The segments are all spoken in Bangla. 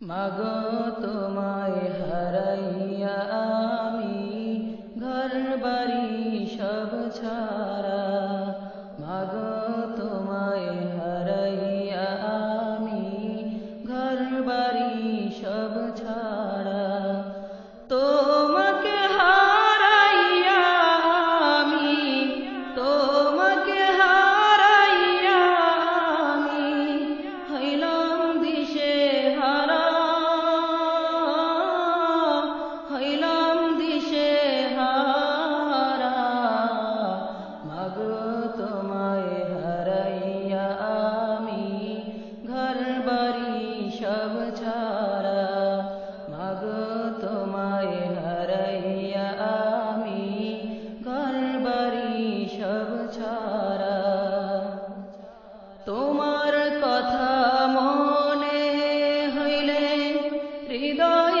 মাগো তোমায় হারাইয়া আমি ঘর বাড়ি সব ছাড়া। মাগো হৃদয়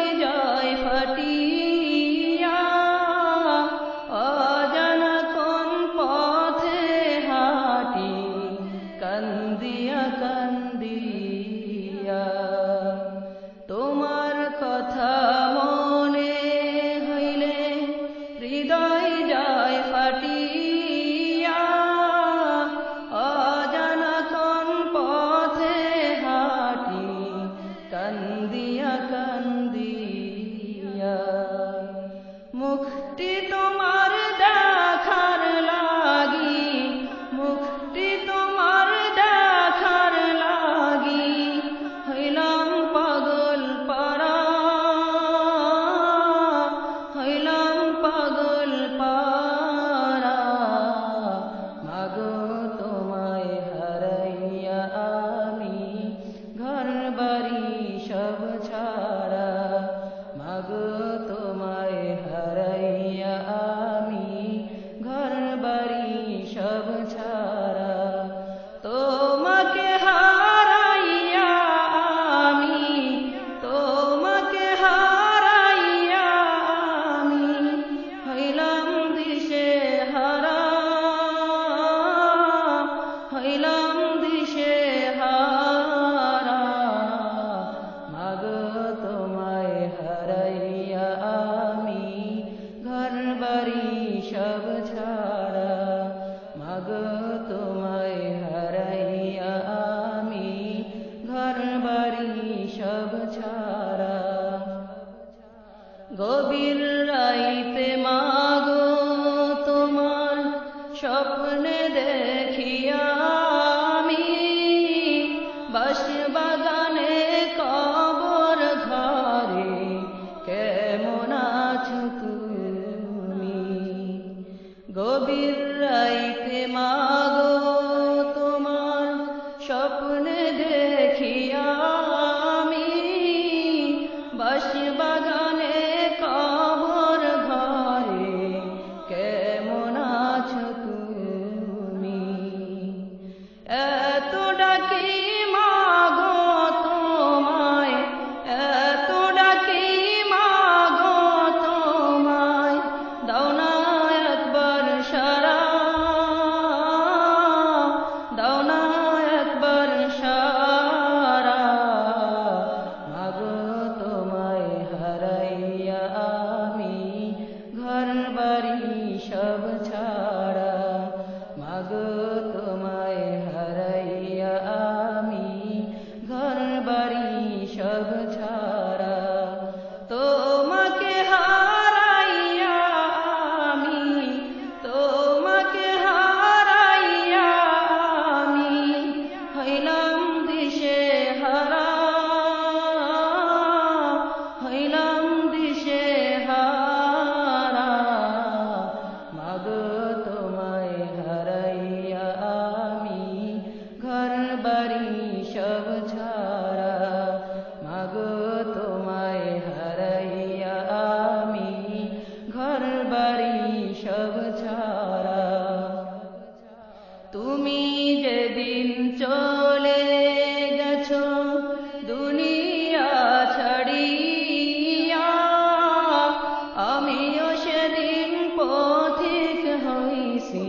সেদিন পথিক হইছি,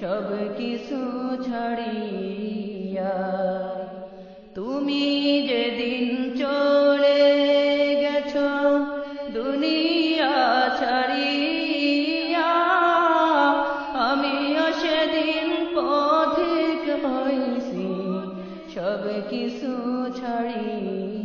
সব কিছু ছাড়িয়া। তুমি যেদিন চলে গেছ, দুনিয়া ছাড়িয়া, আমিও সেদিন পথিক হইছি, সব কিছু ছাড়িয়া।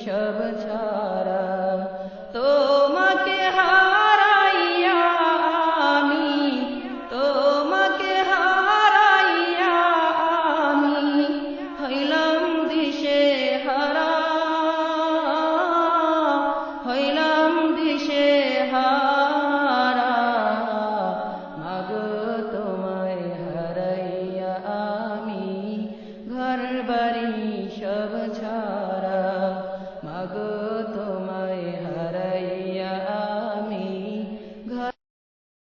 शब चारा